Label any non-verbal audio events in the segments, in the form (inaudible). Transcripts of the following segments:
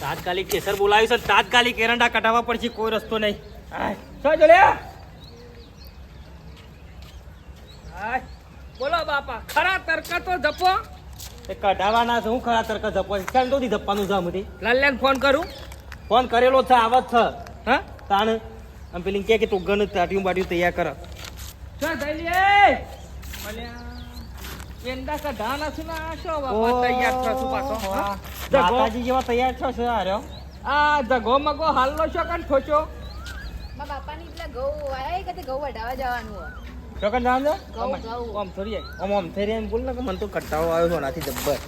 તાત્કાલિક કેસર બોલાવ્યું છે તાત્કાલિક એરંડા કઢાવવા પડશે કોઈ રસ્તો નહીં. જો લે બોલો બાપા ખરા તર્ક તો જપો એ કઢાવાના છે હું ખરા તરક જપો કેમ તો જપવાનું છે આમાંથી? લાલ્યાને ફોન કરું? ફોન કરેલો છે આવત છે. હા? તાણ આમ પેલી કે તું ગણ તાટિયું બાટિયું તૈયાર કર. ચાલ થયેલી મળ્યા. છે ને આ શું તૈયાર થશું પાછો માતાજી જેવા તૈયાર છો છે આ રહ્યો આ જગો મગો હાલનો છો કન ઠોચો બાપાની પેલા ઘઉં આયા કે તે ઘઉં વઢાવા જવાનું હોય? ચોકન જાણ આમ થોડી આય. આમ આમ થઈ રહ્યા એમ બોલ ને કે મને તો કટાવો આવ્યો છે આનાથી જબ્બર.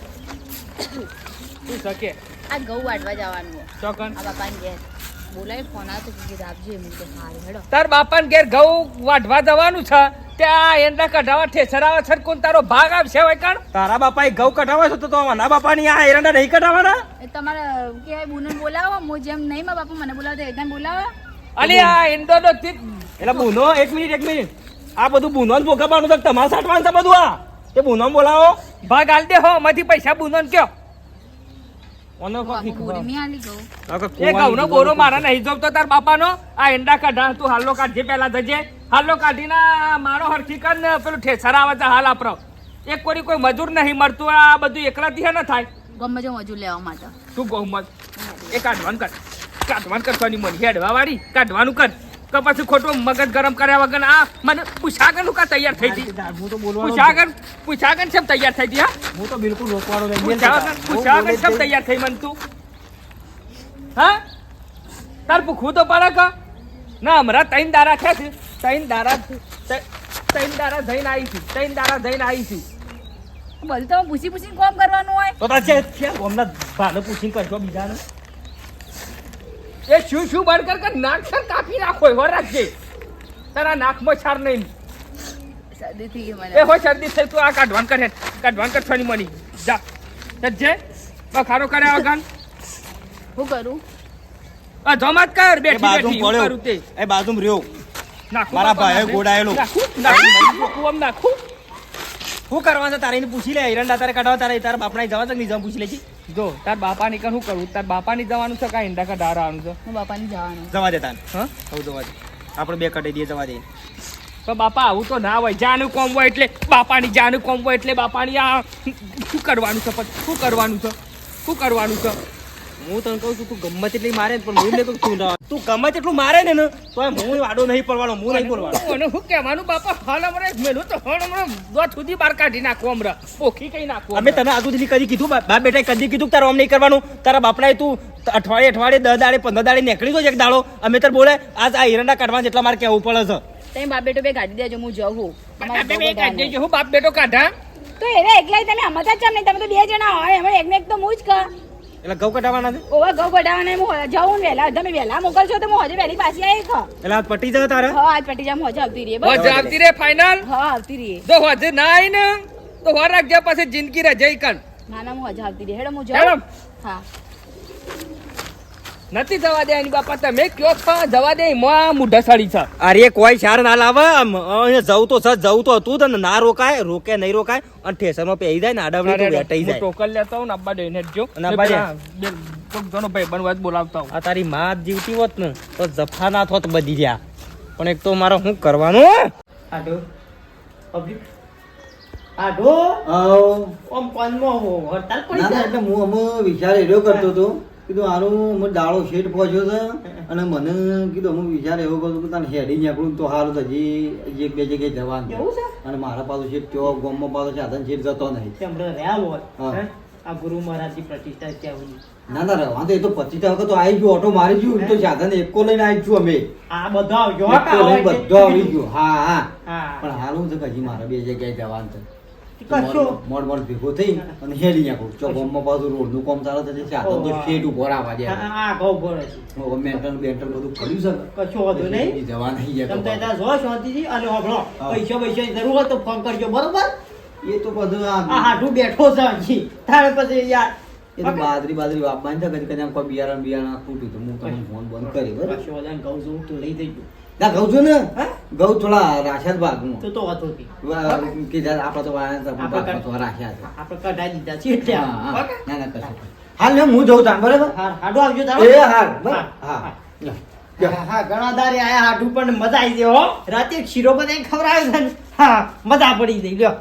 તું શકે? આ ઘઉં વાટવા જવાનું હોય. ચોકન આ બાપાની ઘેર. બોલાય ફોન આવ્યો તો કીધું આપજો એમ તો હારું હેડો. તાર બાપાને ઘેર ઘઉં વાઢવા જવાનું છે? ત્યાં એંડા કઢાવા ઠેસરાવા છે કોણ તારો ભાગ આપશે હવે કણ? તારા બાપા ઘઉં કઢાવા છો તો તો મારા બાપાની આ એરંડા નહીં કઢાવાના? એ તમારે કેવાય બુનને બોલાવો? હું જેમ નહીં મા બાપા મને બોલાવતા એકદમ બોલાવો. અલી આ એંડો નો તીત એટલે બુનો એક મિનિટ એક મિનિટ. આ બધું બુનો જ ભોગવવાનું છે તમારે સાટવાનું છે બધું આ? એ બુનો બોલાવો. ભાગ આલ દે હો માંથી પૈસા બુનો કયો. ઓનો બોરી એ ઘઉંનો મારા નહીં જોતો તાર બાપાનો? આ એંડા કઢા તું હાલો કાઢજે પેલા જજે હાલો કાઢીને મારો હરખી કર ને પેલું ઠેસરા આવે છે હાલ આપરો એક કોરી કોઈ મજૂર નહીં મળતું આ બધું એકલાથી હે ન થાય? ગમે તે મજૂર લેવા માટે. તું ગૌમત એ કાઢવાનું કર. કાઢવાનું કરવાની મન. હેડવા વાળી કાઢવાનું કર. તો પછી ખોટું મગજ ગરમ કર્યા વગર આ મને પૂછાગરનું કા તૈયાર થઈ હતી હું તો બોલવા પૂછાગર પૂછાગર છે તૈયાર થઈ હતી હા? હું તો બિલકુલ રોકવાનો નહીં પૂછાગર પૂછાગર છે. તૈયાર થઈ મન તું. હા? તાર ભૂખું તો પડે કા? ના હમણાં ત્રણ દારા થયા છે. ત્રણ દારા ત્રણ દારા જઈને આવી છું ત્રણ દારા જઈને આવી છું. બધું તમે પૂછી પૂછીને કોમ કરવાનું હોય? તો તાર છે છે હમણાં ભાને પૂછીને કરશો બીજાને. એ શું શું બંધ કર કર નાક સર કાપી નાખો એવો રાખજે તારા નાકમાં છાર નહીં. શરદી થઈ ગઈ એ હો શરદી થઈ તું આ કાઢવાન કરે કાઢવાન કર છોની મની જા. સજ્જે બખારો કરે વગર શું કરું? આ જમાત કર બેઠી બાજુ બેઠી હું કરું તે. એ બાજુમ રહ્યો. નાખું મારા ભાઈએ નાખું. ગોડાયેલો. નાખું નાખું કુવામાં નાખું. શું કરવાનું છે? તારે પૂછી લે. એરંડા તારે કાઢવા તારે તારા બાપના જવા છે નિજામ પૂછી લેજી જો તાર બાપા ની શું કરું? તાર બાપા ની જવાનું છે કા ઈંડા કા ડાર આવવાનું છે? હું બાપાની જવાનું. જવા દે તાન. હા? હવે જવા દે. આપણે બે કઢાઈ દઈએ જવા દે. તો બાપા આવું તો ના હોય. જાનું કોમ હોય એટલે બાપાની જાનું કોમ હોય એટલે બાપાની આ શું કરવાનું છે? પછી શું કરવાનું છે? શું કરવાનું છે? હું તને કહું છું તું ગમે તેટલી મારે પણ હું નહીં તું ના તું ગમે તેટલું મારે ને ને તો હું વાડો નહીં પડવાનો હું નહીં બોલવાનો. અને શું કહેવાનું બાપા હાલ અમારે મેલું તો હણ હમણાં દોત સુધી બહાર કાઢી નાખો હમણાં. પોખી કઈ નાખો અમે તને આજુ સુધી કદી કીધું બા- બાપ બેટા કદી કીધું કે તારે આમ નહીં કરવાનું? તારા બાપડાએ તું અઠવાડિયે અઠવાડિયે દસ દાડે પંદર દાડે નીકળી તો એક દાડો. અમે તાર બોલે આજ આ હિરંડા કાઢવા જેટલા મારે કહેવું પડે છે. તમે બાપ બેટો બે ગાડી દેજો હું જઉં બે કાઢી દેજો હું બાપ બેટો કાઢા. તો એને એકલાઈ તમે આમાં જ નહીં તમે તો બે જણા હોય એમાં એકને એક તો હું જ કર એટલે ઘઉં કઢાવવાના છે? ઓવા ઘઉં વઢાવવાના હું જાઉં ને વહેલા તમે વેલા મોકલશો તો હું હજુ વેલી પાછી આવી ખા એટલે આજ પટી જાય તારે? હા આજ પટી જામ હજુ આવતી રહીએ હો બસ આવતી રે ફાઇનલ હા આવતી રહીએ. જો હજે ના આવી ને તો હોર રાખજે પાસે જિંદગી રહે જઈ કન. ના ના હું હજુ આવતી રહીએ. હેડો હું જાઉં. હા. નથી જવા દે એની બાપા તમે કયો છો? જવા દે માં મુઢા સાડી છે. અરે કોઈ શાર ના લાવે. આમ અહીંયા જવું તો સર જવું તો હતું તને ના રોકાય રોકે નહીં રોકાય અને ઠેસરમાં પહેરી જાય ને આડાવડી તો વેટાઈ જાય. ટોકલ લેતો હું ને અબ્બા દઈને જો અને અબ્બા ડે? કોક જણો ભાઈ બનવા બોલાવતા હું આ તારી માં જીવતી હોત ને તો જફા ના થોત બધી રહ્યા. પણ એક તો મારે શું કરવાનું આડો. આડો. ઓમ કોનમાં હો હડતાલ પડી ના જાય. એટલે હું અમે વિચાર એડો કરતો હતો. કીધું આનું હું દાડો શેઠ પહોંચ્યો છે અને મને કીધું હું વિચાર એવો કરતો કે તને હેડી નીકળું તો સારું હજી એક બે જગ્યાએ જવાનું છે. છે? અને મારા પાછું શેઠ તેઓ ગોમમાં પાછો સાધન શેઠ જતો નહીં? આ ગુરુ મહારાજની પ્રતિષ્ઠા ત્યાં ના ના વાંધો એ તો પચીસ વખત તો આવી ગયું ઓટો મારી ગયું તો સાધન એકો લઈને આવી છું અમે. આ બધો આવ્યો બધો આવી ગયો હા હા. પણ હાલ હું છે હજી મારે બે જગ્યાએ જવાનું છે. મોડ મોડ ભેગો થઈ અને હેડી નાખું. ચોકોમાં પાછું રોડનું કામ ચાલે છે સાધન તો. શેઠ ઊભો રાખવા દે આ ઘઉં ભરે છે. મેન્ટલ બેન્ટલ બધું કર્યું છે. કશો વાંધો નહીં. જવા નહીં જાય તમે ત્યાં જો શાંતિથી અને હોભળો. પૈસા પૈસા જરૂર હોય તો ફોન કરજો બરોબર? એ તો બધું આ હાઠું બેઠો છે તારે પછી યાર એ તો બાદરી બાજરી વાપવાની છે કદી કદી કોઈ બિયારણ બિયારણ તૂટ્યું તો હું તમને ફોન બંધ કરી બરાબર? કહું છું તો લઈ જજો. ના ઘઉં છું ને? ઘઉં થોડા રાખ્યા ભાગમાં. તો તો વાંધો નહીં. કીધા આપણા તો વાયા આપણે તો રાખ્યા છે. આપણે કઢાઈ દીધા છે એટલે? ના ના કશું હાલ ને હું જઉં તાન બરાબર? હાડો આવજો તારો એ હાલ હા હા, હા. ઘણા દારે આયા હાડું પણ મજા આવી ગયો હો. રાતે શીરો બનાવીને ખવડાવ્યો છે હા મજા પડી ગઈ લ્યો.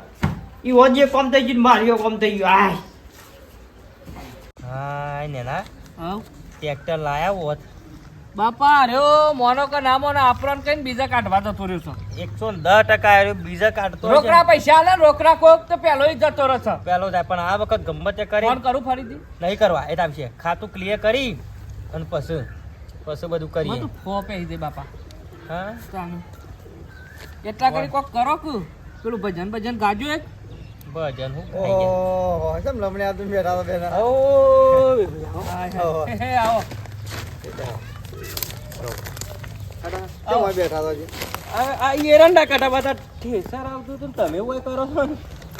ઈ ઓજે કોમ થઈ ગયું ને માર્યો કોમ થઈ ગયો. આય. હા નેના. હા? ટ્રેક્ટર લાયા હોત. બાપા અરે મોનો કે ના ને આપણને કઈ બીજા કાઢવા જતો રહ્યો છે. એકસો દસ ટકા બીજા કાઢતો રોકડા પૈસા આલે રોકડા કોક તો પેલો જ જતો રહ્યો છે. પેલો થાય પણ આ વખત ગમત તે કરી. ફોન કરું ફરીથી? નહીં કરવા એ આવશે ખાતું ક્લિયર કરી અને પછી પછી બધું કરીએ. બધું ફો પહેરી દે બાપા. હા. એટલા કરી કોક કરો કે? પેલું ભજન ભજન ગાજો એક. ભજન હું. ઓહો કેમ લમણે આ તું બેઠા? તો બેઠા ઓ, આવો. આ એરંડા કાઢવા હતા ઠેસર આવતું હતું તમે એવું કરો છો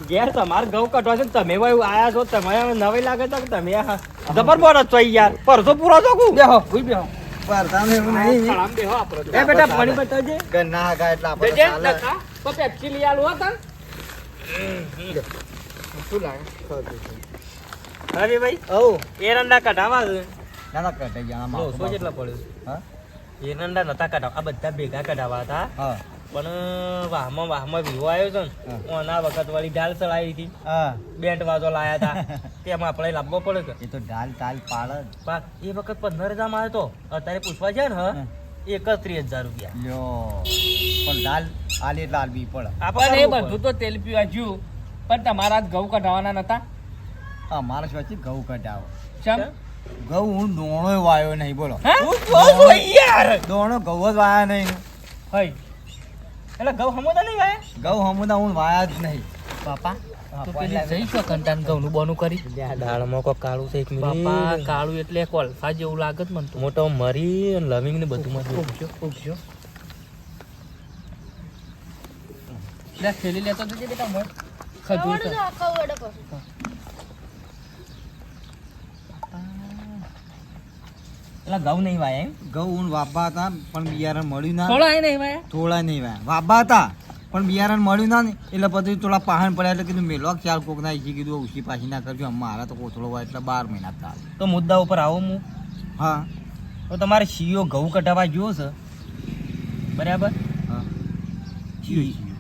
ઘેર તમારે ઘઉં કાઢવા છે તમે એવું આયા છો તમે નવી લાગે છે તમે આ છો યાર. પરસો પૂરો છો કુ? બેહો ભૂઈ બેહો. બેટા પાણી બતાવજે. ના હગા એટલે આપણે પેપ્સી લઈ આલું હો શું લાગે? અરે ભાઈ હઉ. એરંડા કાઢવા છે. ના ના કટાઈ ગયા આમાં. દોઢસો જેટલા પડ્યું? હા? એરંડા નતા કઢાવ. આ બધા ભેગા કઢાવા હતા. હા. પણ વાહમાં વાહમાં વિવો આવ્યો છે ને ઓના વખત વાળી ઢાલ ચડાવી હતી. બેન્ટ વાજો લાયા હતા. (laughs) તેમાં આપણે લાવવો પડે એ તો ડાલ તાલ પાડ. એ વખત પંદર હજારમાં આવ્યો તો. અત્યારે પૂછવા જાય ને એકત્રીસ હજાર રૂપિયા. લ્યો. પણ ડાલ આલી બી પડે. આપણે એ બધું તો તેલ પીવા જ્યું પણ તમારા ઘઉં કઢાવાના નતા? હા મારા સિવાય ઘઉં કઢાવો. ચમ? ઘઉં હું દોણો વાયો નહીં બોલો. હું? જોઉં છું યાર. દોણો ગૌ જ વાયા નહીં. હઈ. એટલે ગૌ હમુદા નહીં વાયા? ગૌ હમુદા હું વાયા જ નહીં. બાપા તો પેલી જઈ છો કંટાન ઘઉંનું બોનું કરી. દાળમાં કોઈ કાળું છે એક બાપા કાળું એટલે કોલફા જેવું લાગત મને તો. મોટો મરી અને લવિંગ ને બધું માં ઉગજો ઉગજો લે થેલી લેતો જજે બેટા મોય ખજૂર કવડો તો. જો, કવડો પછી. એટલે ઘઉં નહીં વાય એમ. ઘઉં હું વાપા હતા પણ બિયારણ મળ્યું ના. થોડા નહીં વાયા. થોડા નહીં વાયા. વાપા હતા પણ બિયારણ મળ્યું ના ને. એટલે પછી થોડા પહાણ પડ્યા એટલે કીધું મેલો ખ્યાલ કોક ના ઈચ્છી કીધું ઉછી પાછી ના કરજો. મારા તો કોથળો હોય એટલે બાર મહિના થાય. તો મુદ્દા ઉપર આવો હું. હા. તો તમારે શિયો ઘઉં કઢાવવા ગયો છે? બરાબર? હા. શીયો.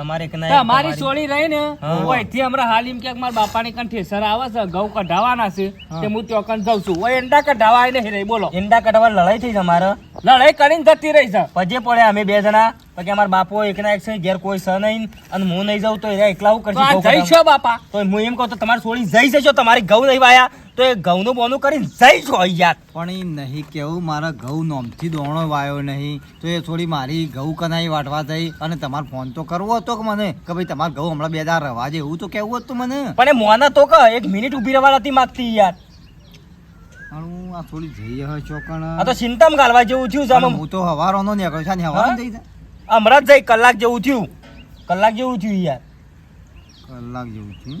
તમારી તમારી- સોળી રહી ને હા. ઓયથી હમણાં હાલ એમ કે મારા બાપાની કંઠે સર આવે છે ઘઉં કઢાવાના છે તે હું ત્યાં કણ જાઉં છું. ઓય એંડા કઢાવા આય નહીં રહી બોલો. ઈંડા કઢાવા લડાઈ થઈ અમારે. લડાઈ કરીને જતી રહી છે. પજે પડ્યા અમે બે જણા. પછી અમારા બાપો એકના એક છે ઘેર કોઈ સ નહીં. અને હું નહીં જાઉં તો એ એકલા હું કરશે? જઈ છો બાપા. તો હું એમ કહું તો તમારી સોળી જઈ જશો તમારી ઘઉં નહીં વાયા તો એ ઘઉંનું બોનું કરીને જઈ છો યાર પણ એ નહીં કેવું મારા ઘઉં નોમથી દોણો વાયો નહીં. તો એ થોડી મારી ઘઉં કનાઈ વાટવા થઈ અને તમારે ફોન તો કરવો હતો કે મને? કે ભાઈ તમારે ઘઉં હમણાં બે દાર રવા દે એવું તો કેવું હતું મને? પણ એ મોના તો કે એક મિનિટ ઊભી રહેવા નથી માંગતી યાર. હું આ થોડી જઈ હવે ચોકણ આ તો ચિંતામ ગાલવા જેવું થયું છે હું તો હવારોનો નીકળ્યો છે ને હવારો જઈ હમણાં જ જઈ કલાક જેવું થયું. કલાક જેવું થયું યાર. કલાક જેવું થયું?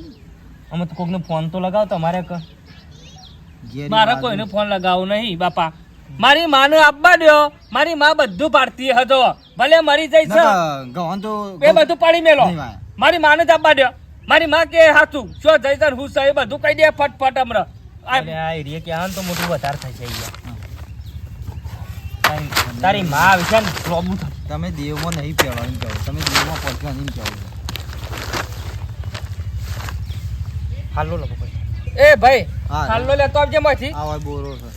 અમે તો કોકનો ફોન તો લગાવ તમારે મારે. કોઈને ફોન લગાવો નહીં બાપા. મારી માને આપવા દ્યો. મારી માં બધું પાડતી હતો ભલે મરી જાય છે. ગવાન તો એ બધું પાડી મેલો. મારી માને જ આપવા દ્યો. મારી માં કે હાથું શું જઈ છે હું સહી બધું કહી દે ફટફટ હમણાં. આ એરિયા ક્યાં ને તો મોટું વધારે થઈ છે યાર તારી- માં આવી છે ને પ્રોબ્લેમ થાય તમે દેવમાં નહીં એમ કહો. તમે દેવમાં પહોંચવા કહો હાલો લોકો પછી એ ભાઈ. હાલો લેતો આવજે માંથી આ બોરો છે.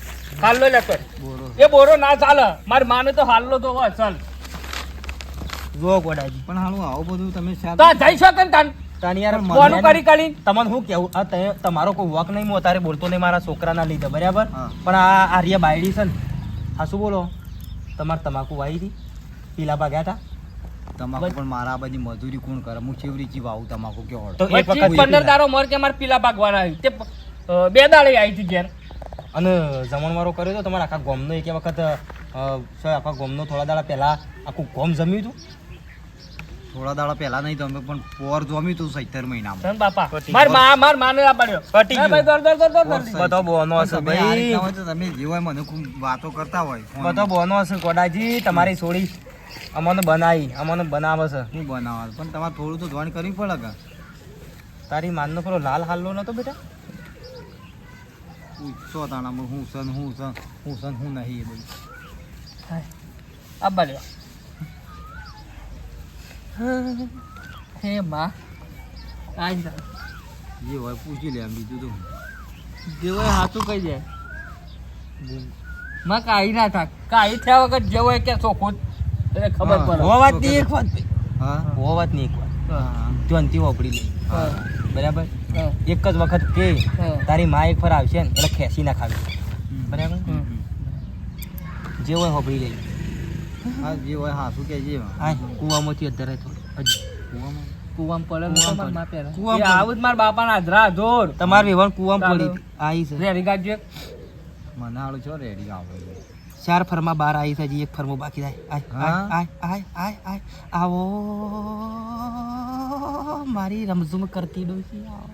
લેતો. બોરો એ બોરો ના ચાલે. મારી માને તો હાલો તો હોય ચાલ. જો ગોડાજી. પણ હાલું આવું બધું તમે તો જઈ શકે ને તાન. તાની યાર પણ કોનું કરી કરી તમને શું કેવું? તમારો કોઈ વક નહીં હું અત્યારે બોલતો નહીં મારા છોકરાના લીધે બરાબર? પણ આ આર્ય બાયડી છે ને. હા શું બોલો? તમારે તમાકુ હતી? પીલા ભાગ્યા હતા? તમાકુ પણ મારા બધી મજૂરી કોણ કરે? હું ચેવરી ચીવ આવું તમાકુ કે હોળ તો એક વખત પંદર દારો મર કે મારે પીલા ભાગવાના આવી તે બે દાડે આવી હતી ઘેર. અને જમણવારો કર્યો તો તમારા આખા ગોમનો એક વખત આખા ગોમનો થોડા દાડા પહેલા આખું ગોમ જમ્યું હતું? થોડા દાડા પહેલા નહીં તમે પણ પોર જોમી તું સત્તર મહિનામાં. ધન બાપા માર ગયું. માર માને આ પડ્યો. પટી ગયો. ભાઈ બધો બોનો હશે ભાઈ. તમે જે હોય મને ખૂબ વાતો કરતા હોય. બધો બોનો હશે ગોડાજી તમારી સોળી અમને બનાવી અમને બનાવે છે. શું બનાવે પણ તમારે થોડું તો ધોણ કરવી પડે કે તારી માનનો પેલો લાલ હાલ્લો નતો બેટા? પૂછો તાણામાં હું સન હું સન હું સન હું નહીં એ બધું. આ બને હે મા આજ જે હોય પૂછી લે આમ બીજું તો જે હોય હાથું કહી જાય માં કાઈ ના થાક. કાઈ થયા વગર જે હોય કે ચોખ્ખું એને ખબર પડે. હો વાતની એક વાત હા. હો વાતની એક વાત. હા, ત્યોનથી વાપરી લે. બરાબર? એક જ વખત કે તારી માં એક ફર આવશે ને એટલે ખેંચી ના ખાવી. બરાબર? જે હોય હોભળી લે. હા જે હોય હા શું કે જે હા કુવામાંથી અધરે થોડું. હજી. કૂવામાં? પડે. કૂવામાં આવું જ મારા બાપાના અધરા જોર. તમારે વેવણ કુવામાં. પડી. આવી છે. રેડી ગાજો મને હાલો છો રેડી આવે. ચાર ફરમાં બાર આવી છે હજી એક ફરમો બાકી થાય. આય આય આય આય આય આવો મારી રમઝુમ કરતી ડોસી આવો.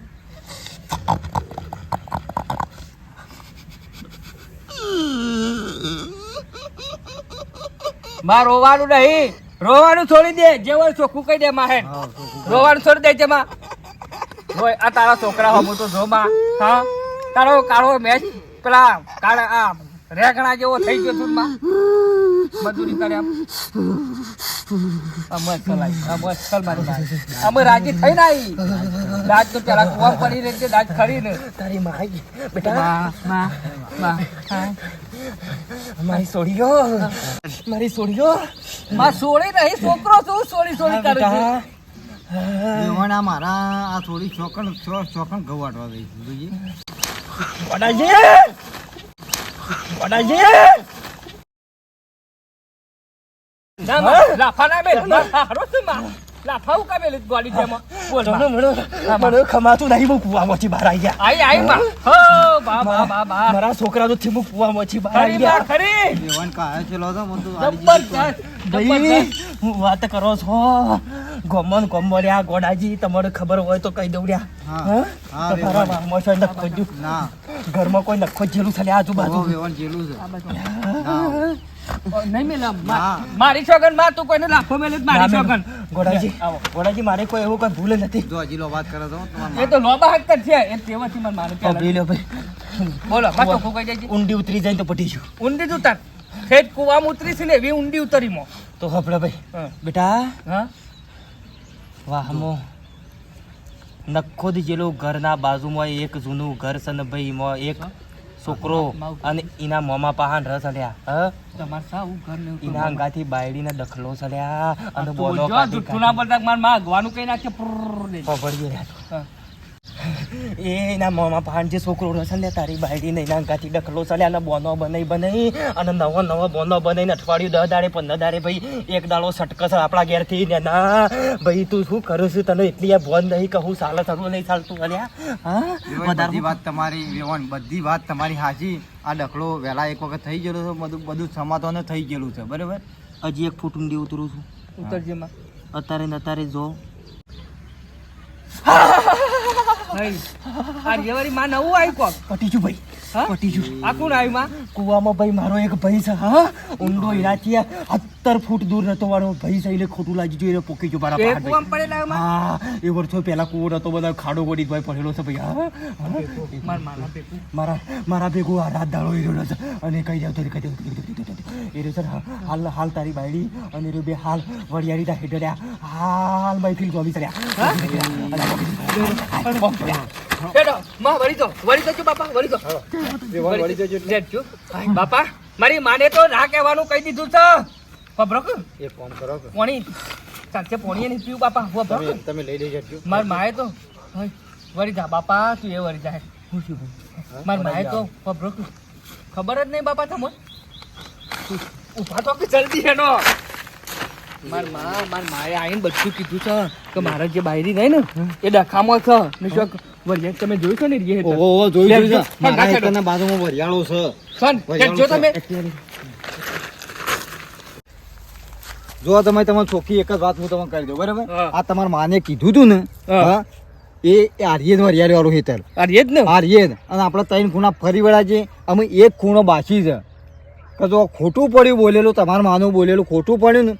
માં રોવાનું નહીં. રોવાનું છોડી દે જે હોય ચોખ્ખું કહી દે માં હે હા તો કૂ- રોવાનું છોડી દે જેમાં. હોય આ તારા છોકરા હમું તો જો માં હા? તારો કાળો મેચ પેલા કાળા આ રેગણા જેવો થઈ ગયો તું માં મજૂરી કરે આમ. ચલ મારી અમે રાજી થઈ નાઈ દાજ તો પેલા કુવા પડી રહી છે દાજ ખરી ને. તારી માં બેટા. માં માં માં મારી સોડીઓ મારી સોડીઓ માં સોડી નહીં છોકરો શું સોળી સોડી કરે છે. મારા આ થોડી ચોકણ ચોકણ ઘઉં દઈ દઈશું જોઈએ વડાજી વડાજી ના માં લાફા ના મેલમાં હારો છે માં લાફા હું કા ગોડી છે બોલ તમને મને મને ખમાતું નહીં હું કુવામાંથી બહાર આવી ગયા. આઈ આઈ માં હો બા બા બા બા. મારા છોકરા તો થી હું કુવામાંથી બહાર આવી ગયા. ખરી. કાયો મને તો હું વાત કરો છો? ગમન ગમર્યા ગોડાજી તમારે ખબર હોય તો કહી દઉં હા. રહ્યા હા, તમારા વેવાણ. છે નખો ના. ઘરમાં કોઈ નખો જેલું છે આજુબાજુ. ઓ જેલું છે. નહીં મેલા મારી છોકનમાં તું કોઈને લાફો મેલે મારી છોકન ગોડાજી આવો. ગોડાજી મારે કોઈ એવું કોઈ ભૂલ નથી. જો હજી લો વાત કરે તો એ તો લોબા હક જ છે. એ તેમાંથી મને મારું પેલા લ્યો ભાઈ બોલો માં ચોખ્ખું કહી ઊંડી ઉતરી જાય તો પટીશું ઊંડી ઉતાર. ખેત કુવામાં ઉતરી છે ને એવી ઊંડી ઉતરી મો. તો હપડે ભાઈ. બેટા હા? વાહમો નખોદ જેલું ઘરના બાજુમાં એક જૂનું ઘર છે ને ભાઈ એમાં એક છોકરો અને એના મોમાં પાહન રસ અડ્યા હ? તમાર સાવું ઘર ને એના અંગાથી બાયડીને દખલો સલ્યા અને બોલો જો જુઠ્ઠું ના પડતા મારમાં અગવાનું કઈ નાખે પ્રુર દે. પકડીએ એના મોમાં પહાણ જે છોકરો રસ ને તારી બાયડીને એના અંગાથી દખલો સલ્યા અને બોનો બનાવી બનાવી અને નવો નવો બોનો બનાવીને અઠવાડિયું દહ દાડે પંદર દાડે ભાઈ એક દાડો સટકસ આપણા ઘેરથી. ને ના ભાઈ તું શું કરું છું તને એટલી આ બોન નહીં કહું ચાલે થતું નહીં ચાલતું અલ્યા. હા? વધારે બધી વાત તમારી વેવાણ બધી વાત તમારી હાજી આ ડખલો વહેલા એક વખત થઈ ગયેલો છે બધું બધું સમાધાન થઈ ગયેલું છે બરાબર? હજી એક ફૂટ ઊંડી ઉતરું છું. ઉતરજે માં. અત્યારે ને અત્યારે જો. નહીં. (laughs) આ રેવારી માં નવું આવ્યું કોક પટીજું ભાઈ હા? પટીજું આ કોણ આવ્યું માં? કુવામાં ભાઈ મારો એક ભાઈ છે હા? ઊંડો હીરાથી સત્તર ફૂટ દૂર નતો વાળો ભાઈ છે એટલે ખોટું લાગી ગયું પોકી ગયો મારા એ પહાડ કુવામાં પડેલા હા એ વર્ષો પહેલા કુવો નતો બધા ખાડો ગોડી ભાઈ પડેલો છે ભાઈ હા. માર મારા ભેગું આ રાત દાડો હીરો છે. અને કહી જાવ તો કહી હાલ હાલ તારી બાયડી અને બે હાલ વડિયાળી તા હાલ મારી ફીલ ગોમી ચડ્યા હેડો માં વળી દો. વળી દો બાપા? વળી દો. વળી લેજો. બાપા મારી માને તો ના કહેવાનું કહી દીધું છે. પબરો એ એક કરો પોણી. ચાલશે પોણીએ નહીં પીવું બાપા. હું તમે લઈ લઈ જજો માર માએ તો વળી જા બાપા તું એ વળી જા માર માએ તો પબરો ખબર જ નહીં બાપા તમને? ઊભા તો કે જલ્દી હેડો. મારમાં માર માએ આવીને બધું કીધું છે કે મારા જે બાયરી રહી ને એ ડખામાં છે. વળી તમે જોયું છે ને રે ઓ જોઈ લેજો. મારા એકના બાજુમાં વરિયાળો છે. સન જો તમે. જો તમે તમારી ચોખ્ખી એક જ વાત હું તમને કરી દઉં બરાબર? આ તમારા માને કીધું તું ને હા. એ આર્યન વરિયાળી વાળું હેતર આ ને? આર્યન. અને આપણે ત્રણ ખૂણા ફરી વળા છે અમે એક ખૂણો બાકી છે. કે જો ખોટું પડ્યું બોલેલું તમારા માનું બોલેલું ખોટું પડ્યું ને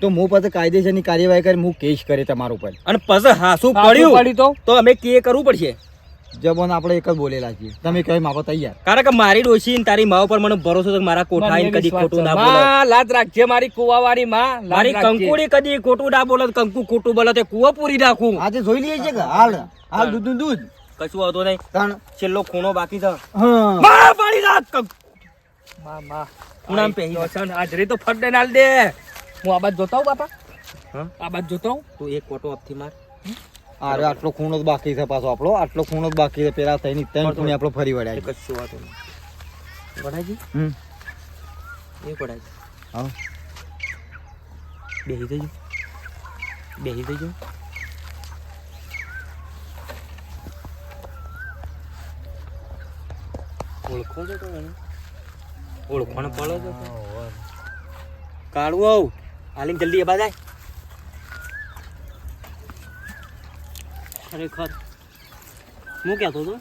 તો હું પાસે કાયદેસરની કાર્યવાહી કરી હું કેસ કરે તમારા ઉપર. અને પછી હા પડ્યું પડ્યું તો? તો અમે કે કરવું પડશે. જબોન આપણે એક જ બોલેલા છીએ. તમે કહી માપો તૈયાર. કારણ કે મારી ડોશી ને તારી માવ પર મને ભરોસો છે મારા કોઠા આઈને કદી ખોટું ના બોલે લાજ રાખજે મારી કુવાવાળી માં મારી કંકુડી કદી ખોટું ના બોલે કંકુ ખોટું બોલે તે કુવો પૂરી નાખું. આજે જોઈ લઈએ છે કે હાલ હાલ દૂધ દૂધ. કશું આવતો નહીં. કારણ છેલ્લો ખૂણો બાકી છે. હા. મારા પાડી કંકુ. માં, માં. નામ પહેરી તો છે તો ફટ આલ દે. હું આ બાજુ જોતા હું બાપા? હા? આ બાજુ જોતા હું તું એક કોટો આપથી માર. અરે આટલો ખૂણો જ બાકી છે પાછો આપણો. આટલો ખૂણો જ બાકી છે. પેલા થઈને ત્રણ ખૂણે આપણો ફરી વળ્યા કશું વાતો નહીં વડાજી? હમ. એ વડાજી. હા. બેહી જજો. બેહી જજો. ઓળખો છો તો એને ઓળખોણ પડો છો? કાળું આવ. હાલીને જલ્દી અબા જાય ખરેખર હું કહેતો હતો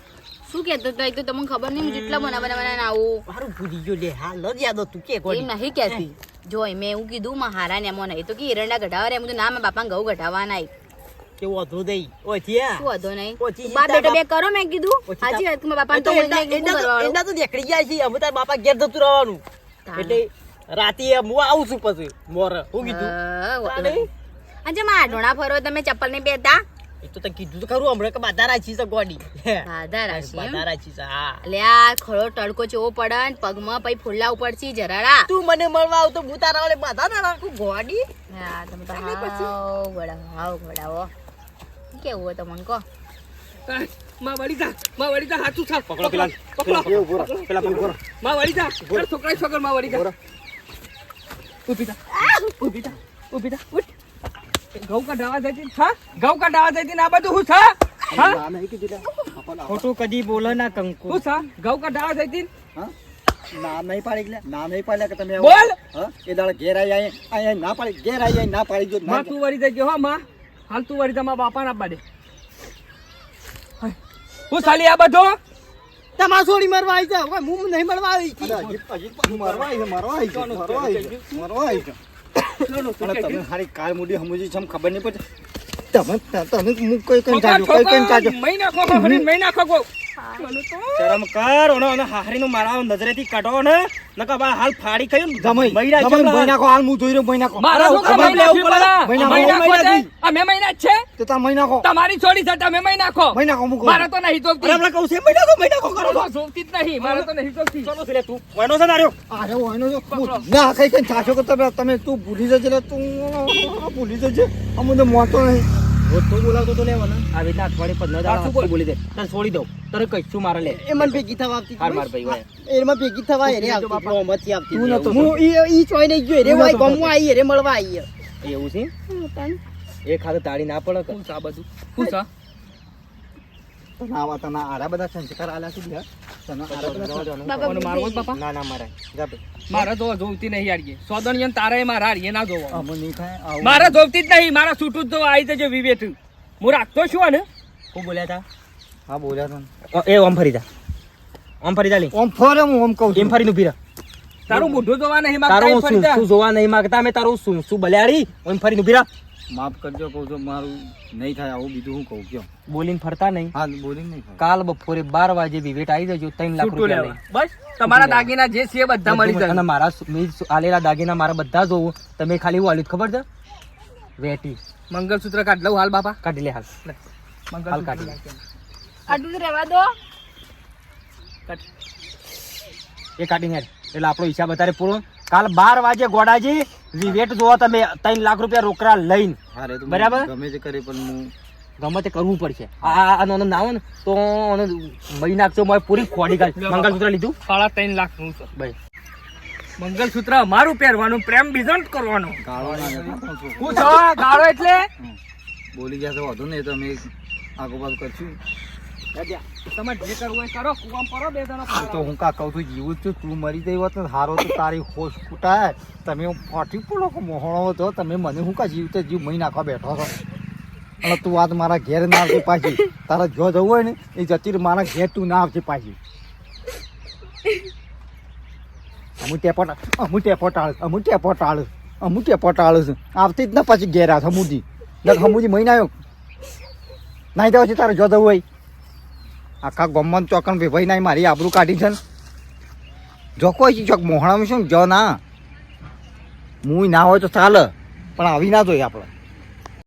શું કહેતો હતો? તો તમને ખબર નહીં હું જેટલા બનાવવા બનાવવાના આવું મારું ભૂલી ગયો લે હા લ યાદ હતું કે કોઈ નહીં કહેતી જો મેં એવું કીધું મા હારા ને એમાં નહીં તો કે એરંડા ઘટાવા રે એમ તો ના મેં બાપા ઘઉં ઘટાવાના કે કેવો હતો દઈ ઓ થયા શું વાંધો નહીં બાપ બેટા બે કરો મેં કીધું હાજી વાત મારા બાપાને એ તો તો એના- તો- દેખડી નીકળી ગયા છે અમે તાર બાપા ઘેર જતું રહેવાનું એટલે રાતે હું આવું છું પછી મોર. હું કીધું? તાને? આજે માં ઢોણા ફરો તમે ચપ્પલ નહીં પહેરતા? એ તો તને કીધું તો ખરું હમણાં કે બાધા રાખી છે ગોડી. બાધા રાખી બાધા રાખી છે હા. લે આ ખરો તડકો ચેવો પડે ને પગમાં પછી ફૂલા છે જરાડા. તું મને મળવા આવતો હું તારા વાળે બાધા ના રાખું ગોડી? હા તમે તો. હાવ ગોડા હાવ વડાવો કેવું હોય તમને કહો? માં વળી જા માં વળી જા હાથું છા પકડો પેલા. પકડો. પેલા પકડો પેલા માં વળી જા છોકરા છોકરમાં વળી જા. ઊભી થા. ઊભી થા. ઊભી થા. ઉઠ. ઘઉં કાઢાવા જતી હા ઘઉં કાઢાવા જતી આ બધું હું છા ખોટું કદી બોલે ના કંકુ. હું છા ઘઉં કાઢાવા જતી હા? ના નહીં પાડી એટલે ના નહીં પાડ્યા કે તમે બોલ! એ દાડે ઘેર આવી આઈ ના પાડી ઘેર આવી ના પાડી જો માં તું વળી જજો હો માં. હાલ તું વળી જા મારા બાપા ના પાડે હું સાલી આ બધો? તમાર છોડી મરવા આવી જા હું નહીં મળવા આવી. મારવા આવી છે, મારવા આવી છે, મારવા આવી છે, મારવા આવી છે. અને તમે હારી કાલ મૂડી સમજી છે, ખબર નહીં પડે તમે તમે હું કઈ કઈ ચાલજો કઈ કઈ ચાલજો મહિના ખો ખો મહિના ખો ખો શરમ કર ઓનો ઓનો હાહરીનું મારા નજરેથી કાઢો ને. નકા બા હાલ ફાડી કયું ને જમાઈ નાખો હાલ હું જોઈ રહ્યો મારા ખબર લેવું પડે. મહિના મહિના મહિના? અમે મહિના જ છે? તો તા મહિના ખો તમારી છોડી છે તમે મહિના ખો મહિના ખો મૂકો. મારા તો નહીં અરે જોગતી હમણાં કહું છે મહિના કો મહિના કો કરો તો જોગતી જ નહીં મારા તો નહીં જોગતી. ચલો છે તું વનો છે નાર્યો અરે ઓયનો જો ના કઈ કઈ ચાચો કે તમે તમે તું ભૂલી જજે રે તું ભૂલી જજે. અમને મોતો નહીં. તો બોલાવતો તો લેવા ને આવી રીતના અઠવાડિયે પંદર દાડા બોલી. દે. તને છોડી દઉં. તને કઈશું મારે લે. એ મને ભેગી થવા આવતી હાર માર ભાઈ એમાં ભેગી થવા એરે આવતી ગોમાંથી આવતી હું ઈ ઈ ચોઈ નહીં ગયો. એરે તું ગમવા આવી એરે મળવા આવી એવું છે? એક હાથે તાળી ના પડે કે? શું આ બધું. શું છે તને આરા બધા સંસ્કાર. મારે. જોવતી જ નહીં મારા છૂટું જ આવી જજો વિવેક હું રાખતો છું ને હું બોલ્યા તા? હા બોલ્યા એ ઓમ ફરી જા. ઓમ ફરી જા ઓમ ફરે હું ઓમ કહું એમ ફરી ઊભી રહે તારું મોઢું જોવા નહીં માંગતા તારું શું જોવા નહીં માંગતા? અમે તારું શું શું બલ્યાડી ઓમ ફરી ઊભી રહે માફ કરજો કહું છું મારું નહીં થાય આવું બીજું હું કહું કયો? બોલિંગ ફરતા નહીં. હા બોલિંગ નહીં કાલ બપોરે બાર વાગે વિવેટ આવી જજો ત્રણ લાખ રૂપિયા બસ તમારા દાગીના જે છે બધા મળી અને મારા મેં આલેલા દાગીના મારા બધા જોવું. તમે ખાલી હું આલ્યું ખબર છે? વેટી. મંગલસૂત્ર કાઢ લઉં હાલ બાપા. કાઢી લે હાલ. હાલ કાઢી લે. આટલું રહેવા દો. એ કાઢીને હેડ. એટલે આપણો હિસાબ અત્યારે પૂરો. કાલ બાર વાગે ગોડાજી વેટ જોવો તમે ત્રણ લાખ રૂપિયા રોકડા લઈને. બરાબર? ગમે તે કરે પણ હું ગમે તે કરવું પડશે. આ આનો ના હોય ને તો આનો મહી નાખજો મારે પૂરી ખોડી કાઢ. મંગલસૂત્ર લીધું? સાડા ત્રણ લાખનું છે ભાઈ મંગલસૂત્ર અમારું પહેરવાનું પ્રેમ જ કરવાનો. હું છો. ગાળો એટલે? બોલી ગયા તો વધુ નહીં તો અમે આગો પાછું કરશું. હું કા કહું છું, જીવું છું, તું મરી હોત ને હારો તો તારી હોશ ફૂટાય તમે પડો મોહણો હતો, તમે મને હું કા જીવ તો જીવ મહી નાખવા બેઠો છો? અને તું આજ મારા ઘેર આવતી પાછી. તારા જો જવું હોય ને, એ જતી મારા ઘેર તું ના આવતી પાછી. અમુ ટેપો અમુ ટેપો ટાળ અમુ ટેપો ટાળ અમુ ટેપો ટાળ છે. આવતી જ ના પછી ઘેર આ સમુદી. સમુદી મહિના આવ્યો. નાઈ જાવ છે તારે જો જવું હોય. આખા ગમન ચોકન ભાઈ ના મારી આબરૂ કાઢી છે જો કોઈ ચોક મોહણામાં શું જો ના. હું ના હોય તો ચાલે, પણ આવી ના જોઈએ આપણે.